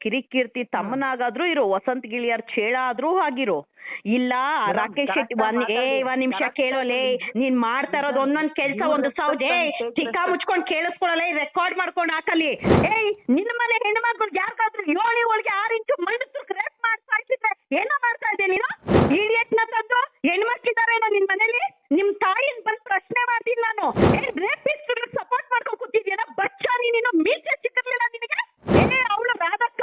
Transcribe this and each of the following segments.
ಕಿರಿಕೀರ್ತಿ ತಮ್ಮನಾಗಾದ್ರೂ ಇರೋ ವಸಂತ್ ಗಿಳಿಯರ್ ಚೇಳ ಆದ್ರೂ ಆಗಿರೋ. ಇಲ್ಲ ರಾಕೇಶ್ ಶೆಟ್ಟಿ ಒಂದ್ ಏ. ಒಂದ್ ನಿಮಿಷ ಕೇಳೋಲೆ ನೀನ್ ಮಾಡ್ತಾ ಇರೋದು ಒಂದೊಂದ್ ಕೆಲ್ಸ ಒಂದ್ and ಚಿಕ್ಕ ಮುಚ್ಕೊಂಡ್ ಕೇಳಿಸ್ಕೊಳಲ್ಲ ರೆಕಾರ್ಡ್ ಮಾಡ್ಕೊಂಡು ಹಾಕಲಿ ಏಯ್ ನಿನ್ ಮನೆ ಹೆಣ್ಮಕ್ಳು ಯಾರಿಗಾದ್ರೂ ಏಳು ಒಳಗೆ ಆರು ಇಂಚು ಮಂಡಿಸ್ರು ರೇಪ್ ಮಾಡ್ತಾ ಇಟ್ಟಿದ್ರೆ ಏನೋ ಮಾಡ್ತಾ ಇದ್ದೆ ನೀನು ಇಡಿಯಟ್ನ ತಂದು ಹೆಣ್ಮಕ್ಳಿದಾರೇನೋ ನಿನ್ ಮನೇಲಿ ನಿಮ್ ತಾಯಿನ್ ಬಂದ್ ಪ್ರಶ್ನೆ ಮಾಡ್ತೀನಿ ನಾನು ಏನ್ ರೇಪಿಸ್ಟ್ ಸಪೋರ್ಟ್ ಮಾಡ್ಕೊಂಡ್ ಕೂತಿದ್ಯೇನ ಬಚ್ಚ ನೀನು ಮೀಸೆ ಸಿಕ್ಕಿರ್ಲಿಲ್ಲ ನಿನಗೆ ಏ ಅವಳು ರಾಧಕ್ಕ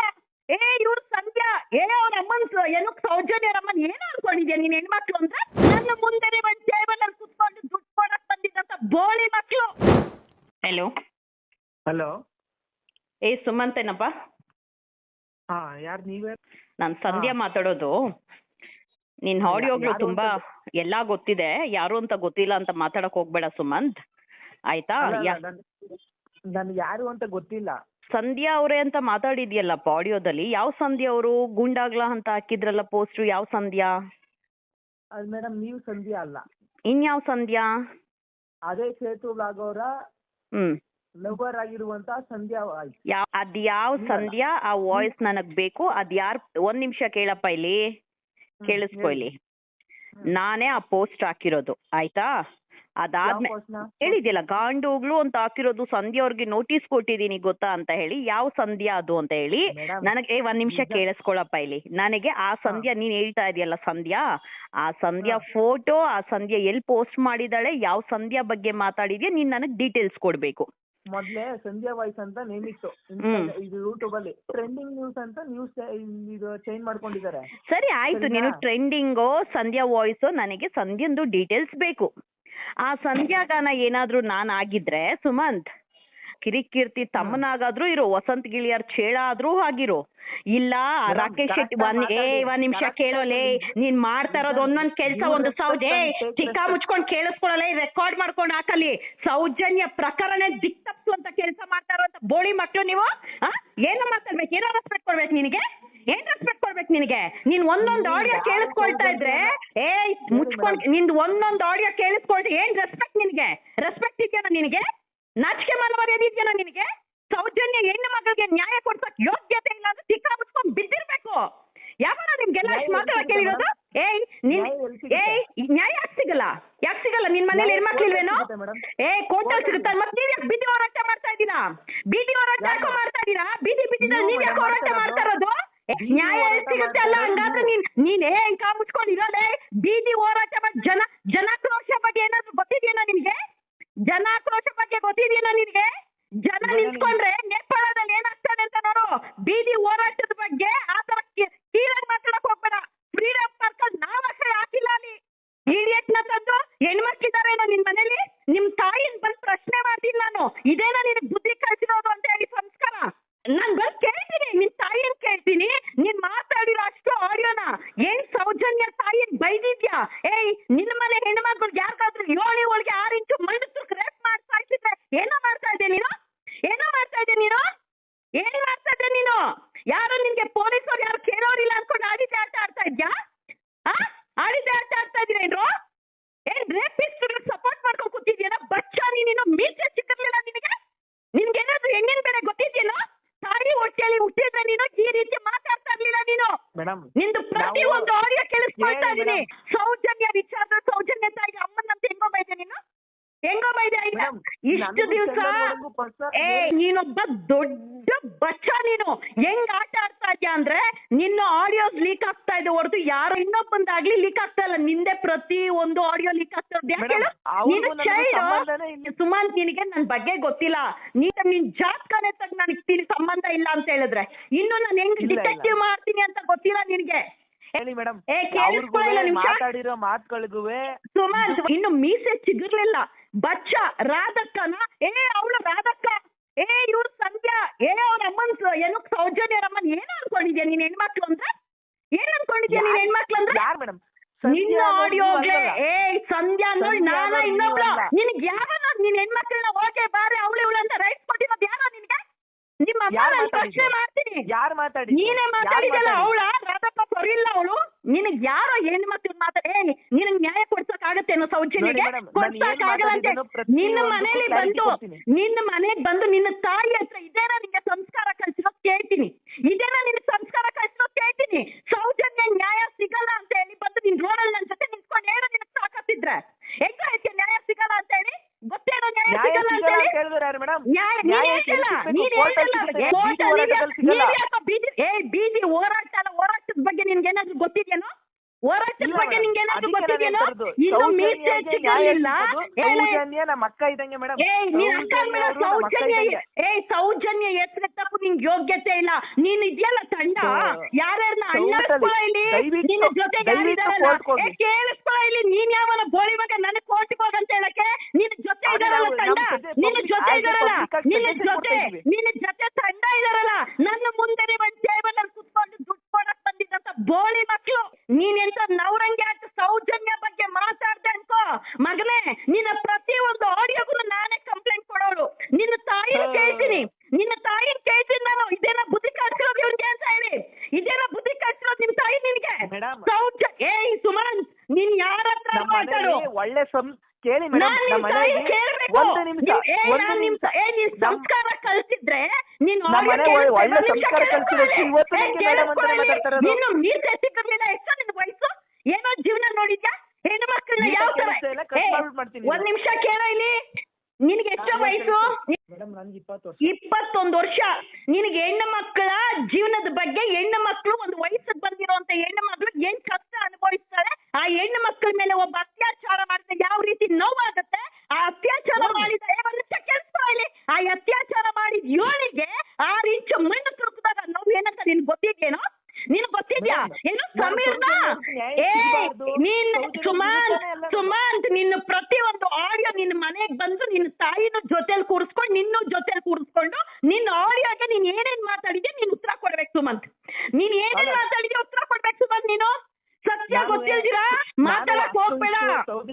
ಏ ಇವ್ರು ಸಂಧ್ಯಾ ಏ ಅವ್ರ ಅಮ್ಮನ್ ಸ- ಏನು ಸೌಜನ್ಯ ಅಮ್ಮನ್ ಏನು ಅನ್ಕೊಂಡಿದ್ಯಾ ನೀನ್ ಹೆಣ್ಮಕ್ಳು ಅಂದ್ರೆ ನನ್ನ ಮುಂದೆ ಒಂದ್ ಟೇಬಲ್ ಅಲ್ಲಿ ಕುತ್ಕೊಂಡು ದುಡ್ಡು ಕೊಡಕ್ ಬಂದಿದ್ದಂತ ಬೋಳಿ ಮಕ್ಳು ಹೆಲೋ ಹಲೋ ಏನಪ್ಪ ಹಾ ಯಾರು ನೀವೇ ನಾನ್ ಸಂಧ್ಯಾ ಮಾತಾಡೋದು. ನಿನ್ ಆಡಿಯೋ ಆಡಿಯೋಗಳು ತುಂಬಾ ಎಲ್ಲಾ ಗೊತ್ತಿದೆ. ಯಾರು ಅಂತ ಗೊತ್ತಿಲ್ಲ ಅಂತ ಮಾತಾಡಕ್ ಹೋಗ್ಬೇಡ ಸುಮಂತ್. ಆಯ್ತಾ? ನನ್ ಯಾರು ಅಂತ ಗೊತ್ತಿಲ್ಲ. ಸಂಧ್ಯಾ ಅವರೇ ಅಂತ ಮಾತಾಡಿದ್ಯಲ್ಲಪ್ಪ ಆಡಿಯೋದಲ್ಲಿ ಯಾವ ಸಂಧ್ಯಾ ಅವರು? ಗುಂಡಾಗ್ಲ ಅಂತ ಹಾಕಿದ್ರಲ್ಲ ಪೋಸ್ಟ್ ಯಾವ ಸಂಧ್ಯಾ? ಅದು ಮೇಡಮ್ ನೀವು ಸಂಧ್ಯಾ ಅಲ್ಲ. ಇನ್ಯಾವ ಸಂಧ್ಯಾ? ಅದೇ ಸೇತು ಬ್ಲಾಗ್ ಅವರ ಹ್ಮ್. ಲವರ್ ಆಗಿರುವಂತ ಸಂಧ್ಯಾ ಅದ್ ಯಾವ ಸಂಧ್ಯಾ ಆ ವಾಯ್ಸ್ ನನಗ್ ಬೇಕು ಅದ್ ಯಾರ್ ಒಂದ್ ನಿಮಿಷ ಕೇಳಪ್ಪ ಇಲ್ಲಿ. ಕೇಳಿಸ್ಕೊ ಇಲ್ಲಿ. ನಾನೇ ಆ ಪೋಸ್ಟ್ ಹಾಕಿರೋದು ಆಯ್ತಾ? ಅದಾದ್ಮೇಲೆ ಹೇಳಿದ್ಯಲ್ಲ ಗಾಂಡೋಗ್ಲು ಅಂತ ಹಾಕಿರೋದು ಸಂಧ್ಯಾ ಅವ್ರಿಗೆ ನೋಟಿಸ್ ಕೊಟ್ಟಿದೀನಿ ಗೊತ್ತಾ ಅಂತ ಹೇಳಿ ಯಾವ ಸಂಧ್ಯಾ ಅದು ಅಂತ ಹೇಳಿ ನನಗೆ ಏ ಒಂದ್ ನಿಮಿಷ ಕೇಳಿಸ್ಕೊಳಪ್ಪ ಇಲ್ಲಿ. ನನಗೆ ಆ ಸಂಧ್ಯಾ ನೀನ್ ಹೇಳ್ತಾ ಇದೆಯಲ್ಲ ಸಂಧ್ಯಾ ಆ ಸಂಧ್ಯಾ ಫೋಟೋ ಆ ಸಂಧ್ಯಾ ಎಲ್ಲಿ ಪೋಸ್ಟ್ ಮಾಡಿದಾಳೆ ಯಾವ ಸಂಧ್ಯಾ ಬಗ್ಗೆ ಮಾತಾಡಿದ್ಯಾ ನೀನ್ ನನಗ್ ಡೀಟೇಲ್ಸ್ ಕೊಡ್ಬೇಕು. ಮೊದ್ಲೇ ಸಂಧ್ಯಾ ವಾಯ್ಸ್ ಅಂತ ನೇಮ್ ಇತ್ತು ಹ್ಮ್. ಇದು ಯೂಟ್ಯೂಬ್ ಅಲ್ಲಿ. ಟ್ರೆಂಡಿಂಗ್ ನ್ಯೂಸ್ ಅಂತ ನ್ಯೂಸ್ ಇದು ಚೇಂಜ್ ಮಾಡ್ಕೊಂಡಿದ್ದಾರೆ. ಸರಿ ಆಯ್ತು. ಸರಿನಾ? ನೀನು ಟ್ರೆಂಡಿಂಗು ಸಂಧ್ಯಾ ವಾಯ್ಸು ನನಗೆ ಸಂಧ್ಯಾಂದು ಡೀಟೇಲ್ಸ್ ಬೇಕು. ಆ ಸಂಧ್ಯಾ ಗಾನ ಏನಾದ್ರೂ ನಾನ್ ಆಗಿದ್ರೆ ಸುಮಂತ್ ಕಿರಿಕೀರ್ತಿ ತಮ್ಮನಾಗಾದ್ರೂ ಇರೋ ವಸಂತ್ ಗಿಳಿಯರ್ ಚೇಳ ಆದ್ರೂ ಆಗಿರೋ. ಇಲ್ಲ ರಾಕೇಶ್ ಶೆಟ್ಟಿ ಒಂದ್ ಏ. ಒಂದ್ ನಿಮಿಷ ಕೇಳೋಲೆ ನೀನ್ ಮಾಡ್ತಾ ಇರೋದು ಒಂದೊಂದ್ ಕೆಲ್ಸ ಒಂದು ಸೌಜೆ ಚಿಕ್ಕ ಮುಚ್ಕೊಂಡ್ ಕೇಳಿಸ್ಕೊಳಲ್ಲ ರೆಕಾರ್ಡ್ ಮಾಡ್ಕೊಂಡ್ ಹಾಕಲಿ. ಸೌಜನ್ಯ ಪ್ರಕರಣ ದಿಕ್ ಅಂತ ಕೆಲಸ ಮಾಡ್ತಾ ಇರೋಂತ ಬೋಳಿ ಮಕ್ಳು ನೀವು? ಏನು ಮಾತಾಡ್ಬೇಕು ಏನೋ ರೆಸ್ಪೆಕ್ಟ್ ಕೊಡ್ಬೇಕು ನಿನಗೆ? ಏನ್ ರೆಸ್ಪೆಕ್ಟ್ ಕೊಡ್ಬೇಕು ನಿನಗೆ? ನೀನ್ ಒಂದೊಂದ್ ಆಡಿಯೋ ಕೇಳಿಸ್ಕೊಳ್ತಾ ಇದ್ರೆ ಏ ಮುಚ್ಕೊಂಡ್ ನಿಂದ್ ಒಂದೊಂದ್ ಆಡಿಯೋ ಕೇಳಿಸ್ಕೊಳ್ತಾ ಏನ್ ರೆಸ್ಪೆಕ್ಟ್ ನಿನಗೆ? ರೆಸ್ಪೆಕ್ಟ್ ಇದೆಯಾ ನಿನಗೆ? ನಾಚಿಕೆ ಇದೆಯಾ ನಿನಗೆ? ಸೌಜನ್ಯ ಹೆಣ್ಣು ಮಗಳಿಗೆ ನ್ಯಾಯ ಕೊಡ್ಸಕ್ ಯೋಗ್ಯತೆ ಇಲ್ಲ ಅಂದ್ರೆ ಚಿಕ್ಕ ಮುಚ್ಕೊಂಡ್ ಬಿದ್ದಿರ್ಬೇಕು. ಯಾವಾಗ ನಿಮ್ಗೆಲ್ಲ ಎಲ್ಲಿ ಹೇಳಿರೋದು? ಏಯ್ ನಿನ್? ಏಯ್ ನ್ಯಾಯ ಯಾಕೆ ಸಿಗಲ್ಲ? ಯಾಕೆ ಸಿಗಲ್ಲ? ನಿನ್ ಮನೇಲಿ ಹೆಣ್ಮಕ್ಳಿಲ್ವೇನು. ಏ ಕೋರ್ಟಲ್ಲಿ ಸಿಗುತ್ತ? ಮತ್ತೆ ನೀವ್ ಯಾಕೆ ಬೀದಿ ಹೋರಾಟ ಮಾಡ್ತಾ ಇದ್ದೀರಾ? ಬೀದಿ ಹೋರಾಟ? ಯಾಕೋ? ಮಾಡ್ತಾ ಇದೀರಾ ಬೀದಿ ಬೀದಿನ ನೀವು ಯಾಕೆ ಹೋರಾಟ ಮಾಡ್ತಾ ಇರೋದು? ನ್ಯಾಯ ಸಿಗುತ್ತೆ ಅಲ್ಲ ಹಂಗಾದ್ರೆ. ನೀನ್ ನೀನ್ ಏನ್ ಕಾ ಮುಚ್ಕೊಂಡು ಇರೋದೇ? ಬೀದಿ ಹೋರಾಟ ಬಗ್ಗೆ ಜನ ಜನಾಕ್ರೋಶ ಬಗ್ಗೆ ಏನಾದ್ರು ಗೊತ್ತಿದೆಯೇನೋ ನಿಮ್ಗೆ? ಜನಾಕ್ರೋಶ ಬಗ್ಗೆ ಗೊತ್ತಿದೆಯೇನೋ ನಿನ್ಗೆ ಜನ ನಿಂತ್ಕೊಂಡ್ರೆ ನೇಪಾಳದಲ್ಲಿ ಏನಾಗ್ತದೆ ಅಂತ ನೋಡು. ಬೀದಿ ಹೋರಾಟದ ಬಗ್ಗೆ ಆ ತರ ಕೀಳಾಗಿ ಮಾತಾಡಕ್ ಹೋಗ್ಬೇಡ ಫ್ರೀಡಮ್ ಪಾರ್ಕ್ ಅಲ್ಲಿ ನಾವಷ್ಟೇ ಹಾಕಿಲ್ಲ ಅಲ್ಲಿ ಇಡಿಯಟ್ನ ತಂದು ಹೆಣ್ಮಕ್ಳಿದಾರೇನೋ ನಿನ್ ಮನೇಲಿ ನಿಮ್ ತಾಯಿನ್ ಬಂದ್ ಪ್ರಶ್ನೆ ಮಾಡ್ತೀನಿ ನಾನು ಇದೇನೋ ನಿನಗ್ ಬುದ್ಧಿ ಕಳ್ಸಿರೋದು ಅಂತ ಹೇಳಿ ಸಂಸ್ಕಾರ ನಾನ್ ಬಂದ್ ಕೇಳ್ತೀನಿ ನಿನ್ ತಾಯಿನ್ ಕೇಳ್ತೀನಿ ನೀನ್ ಮಾತಾಡಿರೋ ಅಷ್ಟು ಆಡಿಯೋನ ಏನ್ ಸೌಜನ್ಯ ತಾಯಿನ್ ಬೈದಿದ್ಯಾ ಏಯ್ ನಿನ್ನ ಮನೆ ಹೆಣ್ಮಕ್ಳು ಯಾರಿಗಾದ್ರೂ ಏಳು ಒಳಗೆ ಆರು ಇಂಚು ಮಂಡಿಸ್ರು ರೇಪ್ ಮಾಡ್ತಾ ಇಟ್ಟಿದ್ರೆ ಏನೋ ಮಾಡ್ತಾ ಇದ್ದೆ ನೀನು ಏನೋ ಮಾಡ್ತಾ ಇದ್ದೆ ನೀನು ಏನ್ ಮಾಡ್ತಾ ಇದ್ದೆ ನೀನು ಯಾರು ನಿನ್ಗೆ ಪೊಲೀಸರು ಯಾರು ಕೇಳೋರಿಲ್ಲ ಅನ್ಕೊಂಡು ಆಡಿದ್ದೆ ಆಟ ಆಡ್ತಾ ಇದ್ಯಾ? ಆಡಿದ್ದೆ ಆಟ ಆಡ್ತಾ ಇದ್ದೀರೇನ್ರು ಏನ್ ರೇಪಿಸ್ಟ್ ಸಪೋರ್ಟ್ ಮಾಡ್ಕೊಂಡು ಕೂತಿದ್ಯೇನ? ಬಚ್ಚ ನೀನು ಮೀಸೆ ಸಿಕ್ಕಿರ್ಲಿಲ್ಲ ನಿನಗೆ? ನಿನ್ಗೆ ಏನಾದ್ರು ಹೆಣ್ಣಿನ ಬೆಲೆ ಸಾರಿ ತಾಯಿ ಹೊಟ್ಟೆಯಲ್ಲಿ ಹುಟ್ಟಿದ್ರೆ ನೀನು ಈ ರೀತಿ ಮಾತಾಡ್ತಾ ಇರ್ಲಿಲ್ಲ ನೀನು. ನಿಂದು ಪ್ರತಿ ಒಂದು ಆಡಿಯೋ ಕೇಳಿಸ್ಕೊಳ್ತಾ ಇದೀನಿ ಸೌಜನ್ಯ ವಿಚಾರದ ಸೌಜನ್ಯ ತಾಯಿಗೆ ಅಮ್ಮನಂತ ಹೆಂಗೋ ಬೈದೆ ನೀನು? ಹೆಂಗೋ ಬೈದೆ Madam, ಇಷ್ಟು ದಿವಸ ಏ ನೀನೊಬ್ಬ ದೊಡ್ಡ ಬಚ್ಚ ನೀನು. ಹೆಂಗ್ ಆಟ ಆಡ್ತಾ ಅಂದ್ರೆ ನಿನ್ನ ಆಡಿಯೋಸ್ ಲೀಕ್ ಆಗ್ತಾ ಇದೆ ಹೊರತು ಯಾರು ಇನ್ನೊಬ್ಬಂದಾಗ್ಲಿ ಲೀಕ್ ಆಗ್ತಾ ಇಲ್ಲ. ನಿಂದೆ ಪ್ರತಿ ಒಂದು ಆಡಿಯೋ ಲೀಕ್ ಆಗ್ತಾ ಇದೆ. ಸುಮಂತ್ ನಿನಗೆ ನನ್ ಬಗ್ಗೆ ಗೊತ್ತಿಲ್ಲ. ನೀನ್ ನಿನ್ ಜಾತಕನೇ ತಗ ನನಗೆ ಸಂಬಂಧ ಇಲ್ಲ ಅಂತ ಹೇಳಿದ್ರೆ. ಇನ್ನು ನಾನು ಹೆಂಗ್. ಡಿಟೆಕ್ಟಿವ್ ಮಾಡ್ತೀನಿ ಅಂತ ಗೊತ್ತಿಲ್ಲ ನಿನ್ಗೆ. ಹೇಳಿ ಮೇಡಮ್. ಮಾತಾಡಿರೋ ಸುಮಂತ್ ಇನ್ನು ಮೀಸೆ ಚಿಗಿರ್ಲಿಲ್ಲ. ಬಚ್ಚ ರಾಧಕ್ಕನ ಏ ಅವಳು ರಾಧಕ್ಕ ಏ ಇವ್ರು ಸಂಧ್ಯಾ. ಏ ಅವ್ರ ಅಮ್ಮನ್ ಏನು ಸೌಜನ್ಯ ಅಮ್ಮನ್ ಏನ್ ಅನ್ಕೊಂಡಿದ್ಯಾ ನೀನ್ ಹೆಣ್ಮಕ್ಳು ಅಂತ ಏನ್ ಅನ್ಕೊಂಡಿದ್ಯಾ ನೀನ್ ಹೆಣ್ಮಕ್ಳು ಅಂದ್ರೆ? ಯಾರ್ ಮೇಡಮ್? ನಿನ್ನ ಆಡಿಯೋ ಏ ಸಂಧ್ಯಾ ನೋಡಿ ನಾನ ಇನ್ನೊಬ್ಳ. ನಿನಗ್ ಯಾರ ನಿನ್ ಹೆಣ್ಮಕ್ಳನ್ನ ಓಕೆ ಬಾರೆ ಅವಳು ಇವಳು ಅಂತ ರೈಟ್ ಕೊಟ್ಟಿರೋದು ಯಾರ ನಿನ್ಗೆ? ನಿಮ್ಮ ಅಮ್ಮ ನಾನು ಪ್ರಶ್ನೆ ಮಾಡ್ತೀನಿ. ಯಾರು ಮಾತಾಡಿ ನೀನೇ ಮಾತಾಡಿದಲ್ಲ ಅವಳ? ರಾಧಪ್ಪ ಕೊರಿಲ್ಲ ಅವಳು? ನಿನಗ್ ಯಾರೋ ಹೆಣ್ಮಕ್ಳು ಮಾತಾಡಿ ಏ ನಿನಗ್ ಆಗತ್ತೇನೋ ಸೌಜನ್ಯಗೆ? ನೋಡಿ madam, ನಾನು ಏನ್ ಕೊಡ್ಸಕ್ ಆಗಲ್ಲ ಅಂತ. ಮಾತಾಡಿದ್ದೀನೋ ಪ್ರತಿ ನಿನ್ನ ಮನೆಯಲ್ಲಿ ಮನೇಲಿ clarity ಬಂದು ಕೊಡ್ತೀನಿ. ನಿನ್ನ ಮನೆಗ್ ಬಂದು ನಿನ್ನ ತಾಯಿ ಹತ್ರ ಇದೇನಾ ನಿಂಗೆ ಸಂಸ್ಕಾರ ಕಲ್ಸಿರೋ ಕೇಳ್ತೀನಿ. ಇದೇನಾ ನಿನಗೆ ಆಗಲ್ಲ. ನೀವ್ ಯಾಕೋ ಬೀದಿ ಏ ಬೀದಿ ಹೋರಾಟ ಅಲ್ಲ ಹೋರಾಟದ ಬಗ್ಗೆ ನಿನ್ಗೆ ಏನಾದ್ರು ಗೊತ್ತಿದ್ಯೇನೋ ಹೋರಾಟದ ಇಲ್ಲ ಇನ್ನು ಮೀಸೆ ಸೌಜನ್ಯ ನಮ್ಮ ಅಕ್ಕ ಇದ್ದಂಗೆ ಮೇಡಮ್. ಏ ನೀನ್ ಅಕ್ಕ ಅಂದ್ಮೇಲೆ ಸೌಜನ್ಯ ಏ ಸೌಜನ್ಯ ಹೆಸರು ತಪ್ಪು ನಿಂಗೆ ಯೋಗ್ಯತೆ ಇಲ್ಲ. ನೀನ್ ಇದೆಯಲ್ಲ ತಂಡ? ಹ್ಮ್. ಯಾರ್ಯಾರನ್ನ ಚೌಟಲ್ಲಿ ಅಣ್ಣಸ್ಕೊಳ ಇಲ್ಲಿ ದಯವಿಟ್ಟು- ನಿನ್ನ ಜೊತೆ ದಯವಿಟ್ಟು ಯಾರಿದಾರಲ್ಲ court ಹೋಗಿ. ಏ ಕೇಳಿಸ್ಕೊಳ ಇಲ್ಲಿ ನೀನ್ ಯಾವನ ಬೋಳಿ ಮಗ? ನನಗ್ ಕೋರ್ಟ್ಗೆ ಹೋಗಂತ ಹೇಳಕ್ಕೆ ನಿನ್ನ ಜೊತೆ ಇದಾರಲ್ಲ ನಾವು- ತಂಡ? ನಮ್ಮ ಜೊತೆ ನಿನ್ನ public- ಜೊತೆ ಇದಾರಲ್ಲ? public ಆಗಿ ನಿನ್ನ suggestion ಜೊತೆ ಕೊಡ್ತಾ ಇದೀವಿ. ನಿನ್ನ ಜೊತೆ ತಂಡ ಇದಾರಲ್ಲ? ನನ್ನ ಮುಂದೆ ಒಂದು ಟೇಬಲ್ ಅಲ್ಲಿ ಕುತ್ಕೊಂಡು ದುಡ್ಡು ಕೊಡಕ್ ಬಂದಿದ್ದಂತ ಬೋಳಿ ಮಕ್ಕಳು ನೀನ್ ಎಂತ ನವರಂಗಿ ಆಟ ಸೌಜನ್ಯ ಬಗ್ಗೆ ಮಾತಾಡ್ದೆ ಅನ್ಕೋ. ಮಗನೇ ನಿನ್ನ ಪ್ರತಿ ಒಂದು ಆಡಿಯೋಗೂ ನಾನೇ ಕಂಪ್ಲೇಂಟ್ ಕೊಡೋರು. ನಿನ್ನ ತಾಯಿನ. ಕೇಳ್ತೀನಿ. ನಿನ್ನ ತಾಯಿನ ಕೇಳ್ತೀನಿ ನಾನು. ಇದೇನ ಬುದ್ಧಿ ಕಟ್ಸಿರೋದು ಇವ್ನಿಗೆ ಅಂತ ಹೇಳಿ. ಇದೇನ ಬುದ್ಧಿ ಕಟ್ಸಿರೋದು ನಿಮ್ ತಾಯಿ ನಿನ್ಗೆ. ಸೌಜ ಏಯ್ ಸುಮಂತ್ ನೀನ್ ಯಾರ ಹತ್ರ ಮಾತಾಡು? ಒಳ್ಳೆ ಸಂ ಕೇಳಿ ಸಂಸ್ಕಾರ ಕಲ್ತಿದ್ರೆ ನೀನ್ ಒಳ್ಳೆ ಸಂಸ್ಕಾರ ಕಲ್ಸಿದ್ರೆ ಕಲ್ತಿರೋದು. ಇವತ್ತು ಏ, ನಿಮ್ಗೆ ಮೇಡಮ್ ಅಂತಾನೆ ಕೇಳಿಸ್ಕೊಳ್ಳಿ. ನೀನು ಮೀಸೆ ಸಿಕ್ಕಿರ್ಲಿಲ್ಲ ಎಷ್ಟು ನಿನ್ ವಯಸ್ಸು ಏನೋ ಜೀವನ ನೋಡಿದ್ಯಾ ಹೆಣ್ಣು ಮಕ್ಕಳನ್ನ ಮೀಸೆ ಯಾವ ತರ ಕೇಳಿಸ್ತಾ ಮಾಡ್ಬಿಡ್ತೀನಿ. ಒಂದ್ ನಿಮಿಷ ಕೇಳ ಇಲ್ಲಿ. ನಿನ್ಗೆ ಎಷ್ಟು ವಯಸ್ಸು? ಮೇಡಮ್ ನನ್ಗೆ ಇಪ್ಪತ್ತು ವರ್ಷ. ಇಪ್ಪತ್ತೊಂದು ವರ್ಷ. ನಿನಗೆ ಹೆಣ್ಣು ಮಕ್ಕಳ ಜೀವನದ ಬಗ್ಗೆ ಹೆಣ್ಣು ಮಕ್ಕಳು ಒಂದು ವಯಸ್ಸಿಗೆ ಬಂದಿರುವಂತ ಹೆಣ್ಣು ಮಕ್ಕಳು ಏನ್ ಕಷ್ಟ ಅನುಭವಿಸ್ತಾರೆ. ಆ ಹೆಣ್ಣು ಮಕ್ಕಳ ಮೇಲೆ ಒಬ್ಬ ಅತ್ಯಾಚಾರ ಮಾಡಿದ್ರೆ ಯಾವ ರೀತಿ ನೋವಾಗುತ್ತೆ? ಆ ಅತ್ಯಾಚಾರ ಮಾಡಿದ ಇಲ್ಲಿ ಆ ಅತ್ಯಾಚಾರ ಮಾಡಿದ ಇವನಿಗೆ ಆರು ಇಂಚು ಮಣ್ಣು ತುರುಕಿದಾಗ ನೋವು ಏನಂತ ನಿನ್ ಗೊತ್ತಿದ್ಯೇನೋ? ನಿನ್ ಗೊತ್ತಿದ್ಯಾ? ಏನು ಸಮೀರ್ನ? ಏ. ನೀನ್ ಸೌಜನ್ಯ ಸುಮಾಂತ್ ವಿರುದ್ಧನೇ ಎಲ್ಲ ಸುಮಾಂತ್ ನಿನ್ನ ಪ್ರತಿಯೊಂದು ಆಡಿಯೋ ನಿನ್ನ ಮನೆಗೆ ಬಂದು ನಿನ್ನ ತಾಯಿನ ಜೊತೆಲಿ ಕೂರಿಸ್ಕೊಂಡು ನಿನ್ನೂ ಜೊತೆಲಿ ಕೂರಿಸ್ಕೊಂಡು ನಿನ್ನ ಆಡಿಯೋಗೆ ನೀನ್ ಏನೇನ್ ಮಾತಾಡಿದ್ಯಾ ನೀನ್ ಉತ್ತರ ಕೊಡ್ಬೇಕು ಸುಮಂತ್ ನೀನ್ ಏನೇನ್ ಅಲ್ಲ. ಮಾತಾಡಿದ್ಯಾ ಉತ್ತರ ಕೊಡ್ಬೇಕು ಸುಮಂತ್ ನೀನು? ಸತ್ಯ ಗೊತ್ತಿಲ್ದಿರಾ? ಮಾತಾಡಕ್ ಹೋಗ್ಬೇಡ. ಒಂದ್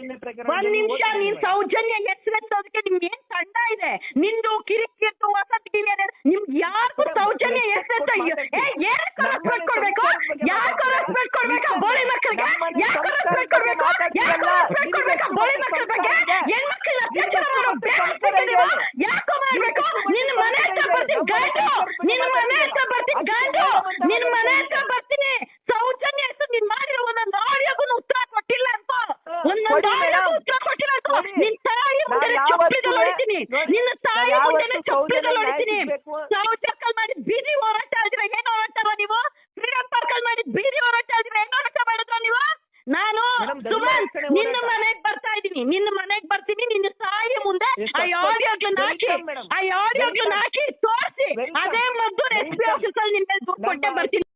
ಏನು ನಿಮಿಷ ನೀನ್ ಸೌಜನ್ಯ ಹೆಸರೆತ್ತೋದಕ್ಕೆ ನಿಮ್ಗೆ ಏನ್ ತಂಡ ಇದೆ? ನಿಂದು ಕಿರಿಕಿತ್ತು ವಸತಿಗಿರಿ ನಿಮ್ಗೆ ಯಾರಿಗೂ ಸೌಜನ್ಯ ಹೆಸರೆತ್ತ ಏ ಏನಕ್ಕೆ ರೆಸ್ಪೆಕ್ಟ್ ಕೊಡ್ಬೇಕು ಯಾಕೆ ರೆಸ್ಪೆಕ್ಟ್ ಕೊಡ್ಬೇಕಾ ಬೋಳಿ ಮಕ್ಕಳಿಗೆ ಯಾಕೆ ರೆಸ್ಪೆಕ್ಟ್ ಕೊಡ್ಬೇಕು ಯಾಕೆ ರೆಸ್ಪೆಕ್ಟ್ ಕೊಡ್ಬೇಕಾ ಬೋಳಿ ಮಕ್ಕಳ ಬಗ್ಗೆ ಹೆಣ್ಮಕ್ಳನ್ನ ಅತ್ಯಾಚಾರ ಮಾಡೋ ಬೇಡ ನೀವು ಯಾಕೋ ಮಾಡ್ಬೇಕು ನಿನ್ನ ಮನೆ ಹತ್ರ ಬರ್ತೀನಿ ಗಂಡು ನಿನ್ನ ಮನೆ ಹತ್ರ ಬರ್ತೀನಿ ಗಂಡು ನಿನ್ನ ಮನೆ ಹತ್ರ ಬರ್ತೀನಿ ಸೌಜನ್ಯ ಹೆಸರು ನೀನ್ ಮಾಡಿರೋ ಒಂದೊಂದು ಆಡಿಯೋಗೂ ಉತ್ತರ ಕೊಟ್ಟಿಲ್ಲ ಅಂತ ಒಂದೊಂದು ಕೊಡಿ ಆಡಿಯೋಗೂ ಮೇಡಮ್. ಉತ್ತರ ಕೊಟ್ಟಿಲ್ಲ ಅಂತ ಕೊಡಿ. ನಿನ್ ತಾಯಿ ಮುಂದೆ ನಾನ್ ಯಾವತ್ತೂ ಚಪ್ಪಲಿದಲ್ಲಿ ಹೊಡಿತೀನಿ ನೋಡಿ, ನಿನ್ನ ತಾಯಿ ಮುಂದೆ ಸೌಜನ್ಯ ಹೊಡಿತೀನಿ ಸಿಗ್ಬೇಕು. ಮಾಡಿ ಬೀದಿ ಹೋರಾಟ ಆದ್ರೆ ಏನ್ ಹೋರಾಟವ ನೀವು ಫ್ರೀಡಂ ಪಾರ್ಕ್ ಅಲ್ಲಿ ಮಾಡಿ ಬೀದಿ ಹೋರಾಟ